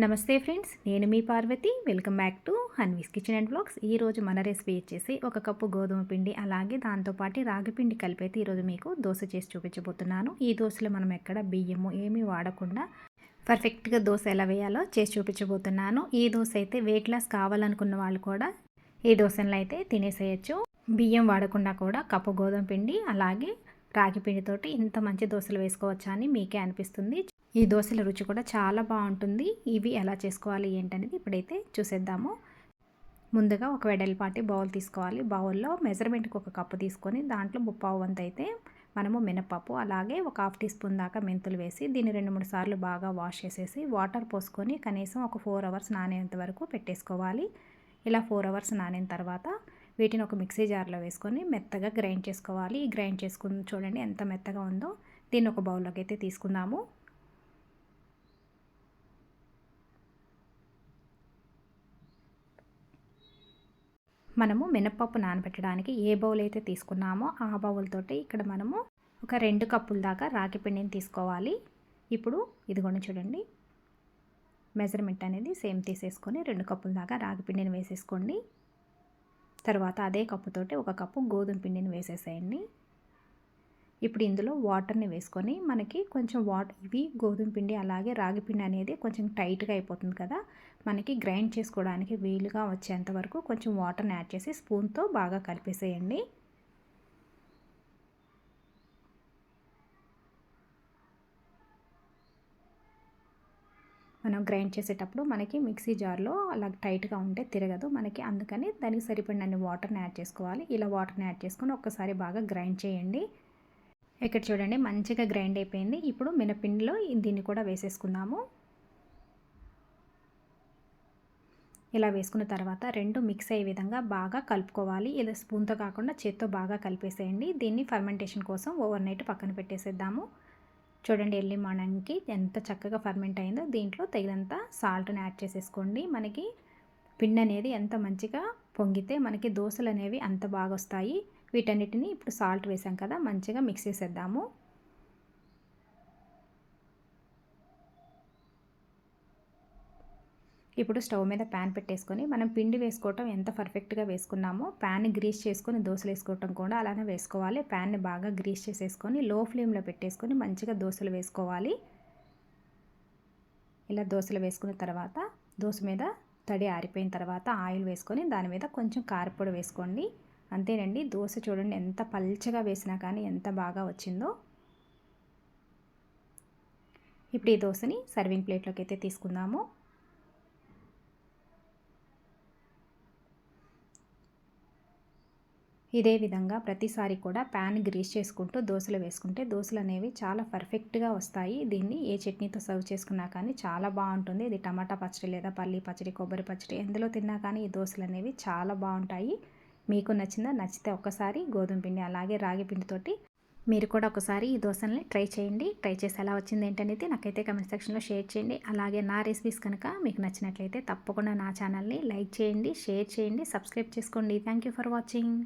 నమస్తే ఫ్రెండ్స్ నేను మీ Parvathi. Welcome back to Hanvi's kitchen and blogs. ఈరోజు మన రెసిపీ వచ్చేసి ఒక కప్పు గోధుమ పిండి అలాగే దాంతోపాటు రాగి పిండి కలిపి అయితే ఈరోజు మీకు దోశ చేసి చూపించబోతున్నాను. ఈ దోశలో మనం ఎక్కడ బియ్యము ఏమీ వాడకుండా పర్ఫెక్ట్గా దోశ ఎలా వేయాలో చేసి చూపించబోతున్నాను. ఈ దోశ అయితే వెయిట్ లాస్ కావాలనుకున్న వాళ్ళు కూడా ఈ దోశలను అయితే తినేసేయచ్చు. బియ్యం వాడకుండా కూడా కప్పు గోధుమ పిండి అలాగే రాగి పిండితోటి ఇంత మంచి దోశలు వేసుకోవచ్చా అని మీకే అనిపిస్తుంది. ఈ దోశల రుచి కూడా చాలా బాగుంటుంది. ఇవి ఎలా చేసుకోవాలి ఏంటనేది ఇప్పుడైతే చూసేద్దాము. ముందుగా ఒక వెడల్పాటి బౌల్ తీసుకోవాలి. బౌల్లో మెజర్మెంట్కి ఒక కప్పు తీసుకొని దాంట్లో ముప్పావు వంత అయితే మనము మినపప్పు అలాగే ఒక హాఫ్ టీ స్పూన్ దాకా మెంతులు వేసి దీన్ని రెండు మూడు సార్లు బాగా వాష్ చేసేసి వాటర్ పోసుకొని కనీసం ఒక ఫోర్ అవర్స్ నానేంత వరకు పెట్టేసుకోవాలి. ఇలా ఫోర్ అవర్స్ నానిన తర్వాత వీటిని ఒక మిక్సీ జార్లో వేసుకొని మెత్తగా గ్రైండ్ చేసుకోవాలి. ఈ గ్రైండ్ చేసుకుని చూడండి ఎంత మెత్తగా ఉందో. దీన్ని ఒక బౌల్లోకి అయితే తీసుకుందాము. మనము మినప్పప్పు నానబెట్టడానికి ఏ బౌల్ అయితే తీసుకున్నామో ఆ బౌల్తోటి ఇక్కడ మనము ఒక రెండు కప్పుల దాకా రాగి పిండిని తీసుకోవాలి. ఇప్పుడు ఇదిగోండి చూడండి. మెజర్మెంట్ అనేది సేమ్ తీసేసుకొని రెండు కప్పుల దాకా రాగి పిండిని వేసేసుకోండి. తర్వాత అదే కప్పుతోటి ఒక కప్పు గోధుమ పిండిని వేసేసేయండి. ఇప్పుడు ఇందులో వాటర్ని వేసుకొని మనకి కొంచెం వాటర్ ఇవి గోధుమ పిండి అలాగే రాగి పిండి అనేది కొంచెం టైట్గా అయిపోతుంది కదా. మనకి గ్రైండ్ చేసుకోవడానికి వీలుగా వచ్చేంత వరకు కొంచెం వాటర్ని యాడ్ చేసి స్పూన్తో బాగా కలిపేసేయండి. మనం గ్రైండ్ చేసేటప్పుడు మనకి మిక్సీ జార్లో అలా టైట్గా ఉంటే తిరగదు. మనకి అందుకని దానికి సరిపడినన్ని వాటర్ని యాడ్ చేసుకోవాలి. ఇలా వాటర్ని యాడ్ చేసుకొని ఒక్కసారి బాగా గ్రైండ్ చేయండి. ఇక్కడ చూడండి మంచిగా గ్రైండ్ అయిపోయింది. ఇప్పుడు మినపిండిలో దీన్ని కూడా వేసేసుకుందాము. ఇలా వేసుకున్న తర్వాత రెండు మిక్స్ అయ్యే విధంగా బాగా కలుపుకోవాలి. ఇలా స్పూన్తో కాకుండా చేత్తో బాగా కలిపేసేయండి. దీన్ని ఫర్మెంటేషన్ కోసం ఓవర్ నైట్ పక్కన పెట్టేసేద్దాము. చూడండి ఎర్లీ మార్నింగ్కి ఎంత చక్కగా ఫర్మెంట్ అయిందో. దీంట్లో తగినంత సాల్ట్ని యాడ్ చేసేసుకోండి. మనకి పిండి అనేది ఎంత మంచిగా పొంగితే మనకి దోశలు అనేవి అంత బాగా వస్తాయి. వీటన్నిటిని ఇప్పుడు సాల్ట్ వేసాం కదా మంచిగా మిక్స్ చేసేద్దాము. ఇప్పుడు స్టవ్ మీద ప్యాన్ పెట్టేసుకొని మనం పిండి వేసుకోవటం ఎంత పర్ఫెక్ట్గా వేసుకున్నామో ప్యాన్ గ్రీస్ చేసుకొని దోశలు వేసుకోవటం కూడా అలానే వేసుకోవాలి. ప్యాన్ని బాగా గ్రీస్ చేసేసుకొని లో ఫ్లేమ్లో పెట్టేసుకొని మంచిగా దోశలు వేసుకోవాలి. ఇలా దోశలు వేసుకున్న తర్వాత దోశ మీద తడి ఆరిపోయిన తర్వాత ఆయిల్ వేసుకొని దాని మీద కొంచెం కారపొడి వేసుకోండి. అంతేనండి. దోశ చూడండి ఎంత పల్చగా వేసినా కానీ ఎంత బాగా వచ్చిందో. ఇప్పుడు ఈ దోశని సర్వింగ్ ప్లేట్లోకి అయితే తీసుకుందాము. ఇదే విధంగా ప్రతిసారి కూడా ప్యాన్ గ్రీస్ చేసుకుంటూ దోశలు వేసుకుంటే దోశలు అనేవి చాలా పర్ఫెక్ట్గా వస్తాయి. దీన్ని ఏ చట్నీతో సర్వ్ చేసుకున్నా కానీ చాలా బాగుంటుంది. ఇది టమాటా పచ్చడి లేదా పల్లి పచ్చడి కొబ్బరి పచ్చడి ఎందులో తిన్నా కానీ ఈ దోశలు అనేవి చాలా బాగుంటాయి. మీకు నచ్చిందా నచ్చితే ఒక్కసారి గోధుమ పిండి అలాగే రాగి పిండితోటి మీరు కూడా ఒకసారి ఈ దోశల్ని ట్రై చేయండి. ట్రై చేసి ఎలా వచ్చింది ఏంటనేది నాకైతే కమెంట్ సెక్షన్లో షేర్ చేయండి. అలాగే నా రెసిపీస్ కనుక మీకు నచ్చినట్లయితే తప్పకుండా నా ఛానల్ని లైక్ చేయండి షేర్ చేయండి సబ్స్క్రైబ్ చేసుకోండి. Thank for watching